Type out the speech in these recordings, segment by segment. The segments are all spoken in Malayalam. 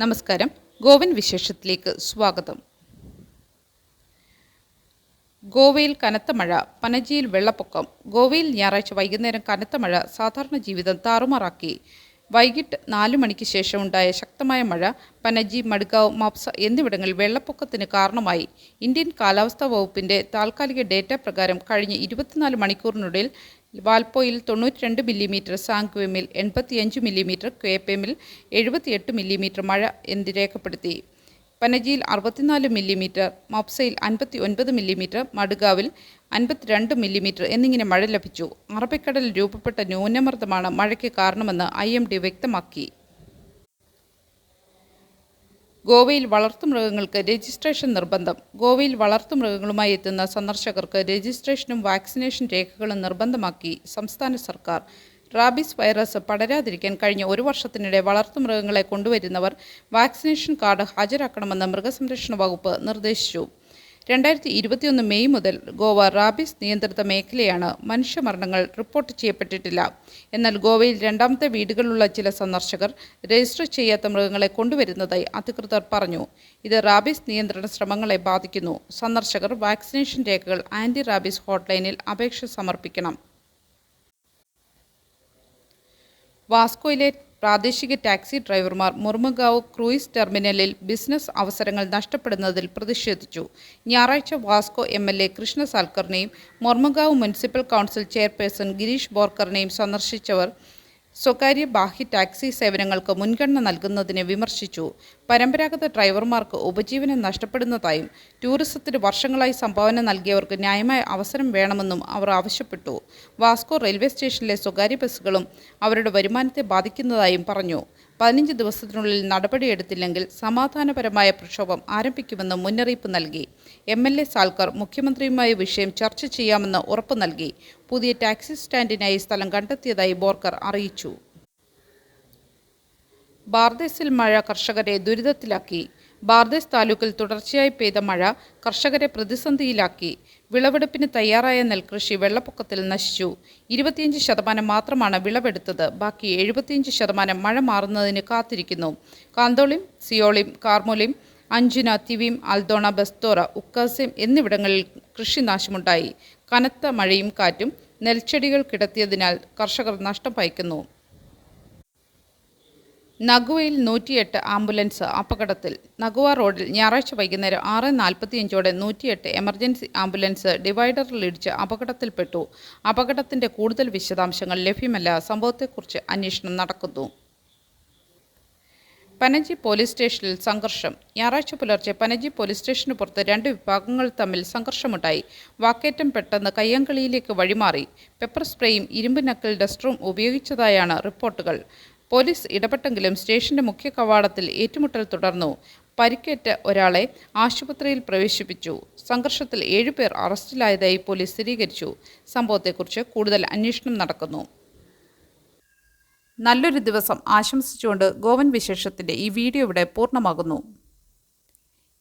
നമസ്കാരം. ഗോവൻ വിശേഷത്തിലേക്ക് സ്വാഗതം. ഗോവയിൽ കനത്ത മഴ പനജിയിൽ വെള്ളപ്പൊക്കം ഗോവയിൽ ഞായറാഴ്ച വൈകുന്നേരം കനത്ത മഴ സാധാരണ ജീവിതം താറുമാറാക്കി. വൈകിട്ട് നാല് മണിക്ക് ശേഷം ഉണ്ടായ ശക്തമായ മഴ പനജി മഡ്ഗാവ് മാപ്സ എന്നിവിടങ്ങളിൽ വെള്ളപ്പൊക്കത്തിന് കാരണമായി. ഇന്ത്യൻ കാലാവസ്ഥാ വകുപ്പിന്റെ താൽക്കാലിക ഡേറ്റ പ്രകാരം കഴിഞ്ഞ ഇരുപത്തിനാല് മണിക്കൂറിനുള്ളിൽ വാൽപ്പോയിൽ തൊണ്ണൂറ്റി രണ്ട് മില്ലിമീറ്റർ സാങ്ക്വെമിൽ എൺപത്തിയഞ്ച് മില്ലിമീറ്റർ ക്വേപ്പെമിൽ എഴുപത്തിയെട്ട് മില്ലിമീറ്റർ മഴ എന്ന് രേഖപ്പെടുത്തി. പനജിയിൽ അറുപത്തിനാല് മില്ലിമീറ്റർ മപ്സയിൽ അൻപത്തി ഒൻപത് മില്ലിമീറ്റർ മഡുഗാവിൽ അൻപത്തിരണ്ട് മില്ലിമീറ്റർ എന്നിങ്ങനെ മഴ ലഭിച്ചു. അറബിക്കടലിൽ രൂപപ്പെട്ട ന്യൂനമർദ്ദമാണ് മഴയ്ക്ക് കാരണമെന്ന് ഐ എം ഡി വ്യക്തമാക്കി. ഗോവയിൽ വളർത്തുമൃഗങ്ങൾക്ക് രജിസ്ട്രേഷൻ നിർബന്ധം. ഗോവയിൽ വളർത്തുമൃഗങ്ങളുമായി എത്തുന്ന സന്ദർശകർക്ക് രജിസ്ട്രേഷനും വാക്സിനേഷൻ രേഖകളും നിർബന്ധമാക്കി സംസ്ഥാന സർക്കാർ. റാബിസ് വൈറസ് പടരാതിരിക്കാൻ കഴിഞ്ഞ ഒരു വർഷത്തിനിടെ വളർത്തുമൃഗങ്ങളെ കൊണ്ടുവരുന്നവർ വാക്സിനേഷൻ കാർഡ് ഹാജരാക്കണമെന്ന് മൃഗസംരക്ഷണ വകുപ്പ് നിർദ്ദേശിച്ചു. രണ്ടായിരത്തി ഇരുപത്തിയൊന്ന് മെയ് മുതൽ ഗോവ റാബിസ് നിയന്ത്രിത മേഖലയാണ് മനുഷ്യമരണങ്ങൾ റിപ്പോർട്ട് ചെയ്യപ്പെട്ടിട്ടില്ല. എന്നാൽ ഗോവയിൽ രണ്ടാമത്തെ വീടുകളുള്ള ചില സന്ദർശകർ രജിസ്റ്റർ ചെയ്യാത്ത മൃഗങ്ങളെ കൊണ്ടുവരുന്നതായി അധികൃതർ പറഞ്ഞു. ഇത് റാബിസ് നിയന്ത്രണ ശ്രമങ്ങളെ ബാധിക്കുന്നു. സന്ദർശകർ വാക്സിനേഷൻ രേഖകൾ ആന്റി റാബിസ് ഹോട്ട്ലൈനിൽ അപേക്ഷ സമർപ്പിക്കണം. വാസ്കോയിലെ പ്രാദേശിക ടാക്സി ഡ്രൈവർമാർ മുർമുഗാവ് ക്രൂയിസ് ടെർമിനലിൽ ബിസിനസ് അവസരങ്ങൾ നഷ്ടപ്പെടുന്നതിൽ പ്രതിഷേധിച്ചു. ഞായറാഴ്ച Vasco M L A Krishna സാൽക്കറിനെയും Mormugao municipal council chairperson Girish ബോർക്കറിനെയും സന്ദർശിച്ചവർ സ്വകാര്യ ബാഹ്യ ടാക്സി സേവനങ്ങൾക്ക് മുൻഗണന നൽകുന്നതിനെ വിമർശിച്ചു. പരമ്പരാഗത ഡ്രൈവർമാർക്ക് ഉപജീവനം നഷ്ടപ്പെടുന്നതായും ടൂറിസത്തിന് വർഷങ്ങളായി സംഭാവന നൽകിയവർക്ക് ന്യായമായ അവസരം വേണമെന്നും അവർ ആവശ്യപ്പെട്ടു. വാസ്കോ റെയിൽവേ സ്റ്റേഷനിലെ സ്വകാര്യ ബസ്സുകളും അവരുടെ വരുമാനത്തെ ബാധിക്കുന്നതായും പറഞ്ഞു. പതിനഞ്ച് ദിവസത്തിനുള്ളിൽ നടപടിയെടുത്തില്ലെങ്കിൽ സമാധാനപരമായ പ്രക്ഷോഭം ആരംഭിക്കുമെന്ന് മുന്നറിയിപ്പ് നൽകി. എം എൽ എ സാൽക്കർ മുഖ്യമന്ത്രിയുമായി വിഷയം ചർച്ച ചെയ്യാമെന്ന് ഉറപ്പ് നൽകി. പുതിയ ടാക്സി സ്റ്റാൻഡിനായി സ്ഥലം കണ്ടെത്തിയതായി ബോർക്കർ അറിയിച്ചു. ബാർദേസിൽ മഴ കർഷകരെ ദുരിതത്തിലാക്കി. ബാർദേസ് താലൂക്കിൽ തുടർച്ചയായി പെയ്ത മഴ കർഷകരെ പ്രതിസന്ധിയിലാക്കി. വിളവെടുപ്പിന് തയ്യാറായ നെൽകൃഷി വെള്ളപ്പൊക്കത്തിൽ നശിച്ചു. ഇരുപത്തിയഞ്ച് ശതമാനം മാത്രമാണ് വിളവെടുത്തത്. ബാക്കി എഴുപത്തിയഞ്ച് ശതമാനം മഴ മാറുന്നതിന് കാത്തിരിക്കുന്നു. കാന്തോളിം സിയോളിം കാർമോലിം അഞ്ചുന തിവിം അൽദോണ ബസ്തോറ ഉക്കാസിം എന്നിവിടങ്ങളിൽ കൃഷിനാശമുണ്ടായി. കനത്ത മഴയും കാറ്റും നെൽച്ചെടികൾ കിടത്തിയതിനാൽ കർഷകർ നഷ്ടം ഭയക്കുന്നു നഗുവയിൽ നൂറ്റിയെട്ട് ആംബുലൻസ് അപകടത്തിൽ. നഗുവ റോഡിൽ ഞായറാഴ്ച വൈകുന്നേരം ആറ് നാൽപ്പത്തിയഞ്ചോടെ നൂറ്റിയെട്ട് എമർജൻസി ആംബുലൻസ് ഡിവൈഡറിലിടിച്ച് അപകടത്തിൽപ്പെട്ടു. അപകടത്തിന്റെ കൂടുതൽ വിശദാംശങ്ങൾ ലഭ്യമല്ല. സംഭവത്തെക്കുറിച്ച് അന്വേഷണം നടക്കുന്നു. പനജി പോലീസ് സ്റ്റേഷനിൽ സംഘർഷം. ഞായറാഴ്ച പുലർച്ചെ പനജി പോലീസ് സ്റ്റേഷന് പുറത്ത് രണ്ട് വിഭാഗങ്ങൾ തമ്മിൽ സംഘർഷമുണ്ടായി. വാക്കേറ്റം പെട്ടെന്ന് കയ്യങ്കളിയിലേക്ക് വഴിമാറി. പെപ്പർ സ്പ്രേയും ഇരുമ്പ് നക്കൽ ഡസ്റ്ററും ഉപയോഗിച്ചതായാണ് റിപ്പോർട്ടുകൾ. പോലീസ് ഇടപെട്ടെങ്കിലും സ്റ്റേഷന്റെ മുഖ്യ കവാടത്തിൽ ഏറ്റുമുട്ടൽ തുടർന്നു. പരിക്കേറ്റ ഒരാളെ ആശുപത്രിയിൽ പ്രവേശിപ്പിച്ചു. സംഘർഷത്തിൽ ഏഴുപേർ അറസ്റ്റിലായതായി പോലീസ് സ്ഥിരീകരിച്ചു. സംഭവത്തെക്കുറിച്ച് കൂടുതൽ അന്വേഷണം നടക്കുന്നു. നല്ലൊരു ദിവസം ആശംസിച്ചുകൊണ്ട് ഗോവൻ വിശേഷത്തിന്റെ ഈ വീഡിയോ ഇവിടെ പൂർണമാകുന്നു.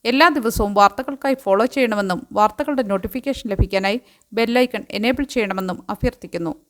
എല്ലാ ദിവസവും വാർത്തകൾക്കായി ഫോളോ ചെയ്യണമെന്നും വാർത്തകളുടെ നോട്ടിഫിക്കേഷൻ ലഭിക്കാനായി ബെല്ലൈക്കൺ എനേബിൾ ചെയ്യണമെന്നും അഭ്യർത്ഥിക്കുന്നു.